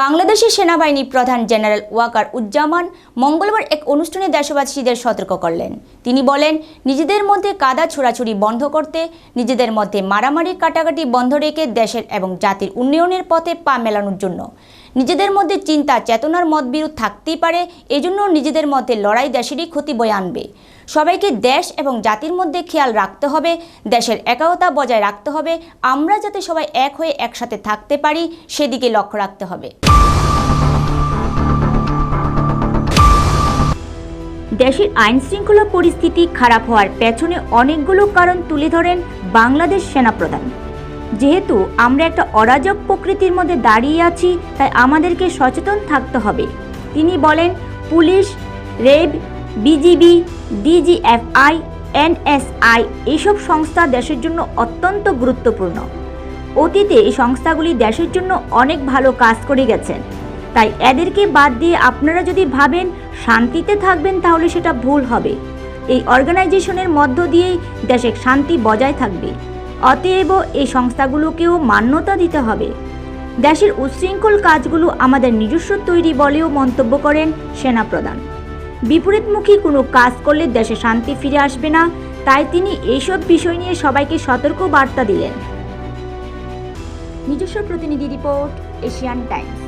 বাংলাদেশের সেনাবাহিনী প্রধান জেনারেল ওয়াকার উজ্জামান মঙ্গলবার এক অনুষ্ঠানে দেশবাসীদের সতর্ক করলেন। তিনি বলেন, নিজেদের মধ্যে কাদা ছোড়াছুড়ি বন্ধ করতে, নিজেদের মধ্যে মারামারি কাটাকাটি বন্ধ রেখে দেশের এবং জাতির উন্নয়নের পথে পা মেলানোর জন্য। নিজেদের মধ্যে চিন্তা, চেতনার মতবিরোধ থাকতেই পারে, এজন্য নিজেদের মধ্যে লড়াই দেশেরই ক্ষতি বয়ে আনবে। সবাইকে দেশ এবং জাতির মধ্যে খেয়াল রাখতে হবে, দেশের একাগ্রতা বজায় রাখতে হবে, আমরা যাতে সবাই এক হয়ে একসাথে থাকতে পারি, সেদিকে লক্ষ্য রাখতে হবে। দেশের আইন শৃঙ্খলা পরিস্থিতি খারাপ হওয়ার পেছনে অনেকগুলো কারণ তুলে ধরেন বাংলাদেশ সেনাপ্রধান। যেহেতু আমরা একটা অরাজক প্রকৃতির মধ্যে দাঁড়িয়ে আছি, তাই আমাদেরকে সচেতন থাকতে হবে। তিনি বলেন, police, RAB, BGB, DGFI, NSI এইসব সংস্থা দেশের জন্য অত্যন্ত গুরুত্বপূর্ণ। অতীতে এই সংস্থাগুলি দেশের জন্য অনেক ভালো কাজ করে গেছেন তাই এদেরকে বাদ দিয়ে আপনারা যদি ভাবেন শান্তিতে থাকবেন, তাহলে সেটা ভুল হবে। এই অর্গানাইজেশনের মধ্য দিয়েই দেশে শান্তি বজায় থাকবে। অতএব এই সংস্থাগুলোকেও মান্যতা দিতে হবে। দেশের উচ্ছৃঙ্খল কাজগুলো আমাদের নিজস্ব তৈরি বলেও মন্তব্য করেন সেনাপ্রধান। বিপরীতমুখী কোনো কাজ করলে দেশে শান্তি ফিরে আসবে না, তাই তিনি এইসব বিষয় নিয়ে সবাইকে সতর্ক বার্তা দিলেন। নিজস্ব প্রতিনিধি রিপোর্ট, এশিয়ান টাইমস।